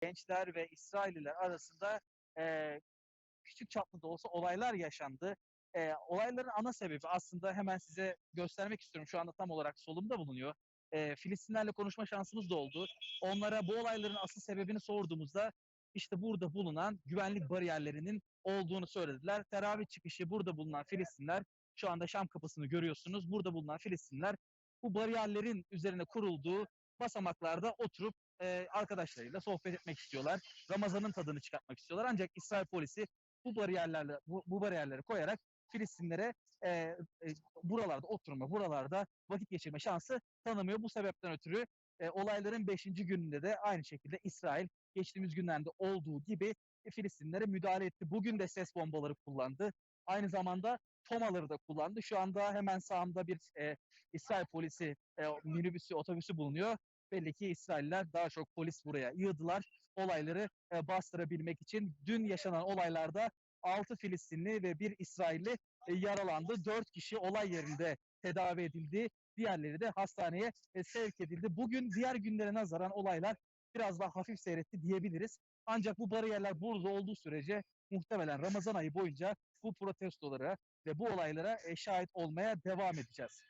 gençler ve İsrailliler arasında e, küçük çaplı da olsa olaylar yaşandı. E, olayların ana sebebi aslında hemen size göstermek istiyorum. Şu anda tam olarak solumda bulunuyor. E, Filistinlerle konuşma şansımız da oldu. Onlara bu olayların asıl sebebini sorduğumuzda işte burada bulunan güvenlik bariyerlerinin olduğunu söylediler. Teravih çıkışı burada bulunan Filistinler şu anda Şam kapısını görüyorsunuz. Burada bulunan Filistinler bu bariyerlerin üzerine kurulduğu basamaklarda oturup e, arkadaşlarıyla sohbet etmek istiyorlar. Ramazan'ın tadını çıkartmak istiyorlar. Ancak İsrail polisi bu bariyerlerle bu, bu bariyerleri koyarak Filistinlere e, e, buralarda oturma, buralarda vakit geçirme şansı tanımıyor. Bu sebepten ötürü e, olayların 5. gününde de aynı şekilde İsrail geçtiğimiz günlerde olduğu gibi Filistinlere müdahale etti. Bugün de ses bombaları kullandı. Aynı zamanda tomaları da kullandı. Şu anda hemen sağımda bir e, İsrail polisi e, minibüsü, otobüsü bulunuyor. Belli ki İsrailler daha çok polis buraya yığdılar. Olayları e, bastırabilmek için dün yaşanan olaylarda 6 Filistinli ve bir İsrailli e, yaralandı. 4 kişi olay yerinde tedavi edildi. Diğerleri de hastaneye e, sevk edildi. Bugün diğer günlere nazaran olaylar biraz daha hafif seyretti diyebiliriz. Ancak bu bariyerler burada olduğu sürece muhtemelen Ramazan ayı boyunca bu protestolara ve bu olaylara e, şahit olmaya devam edeceğiz.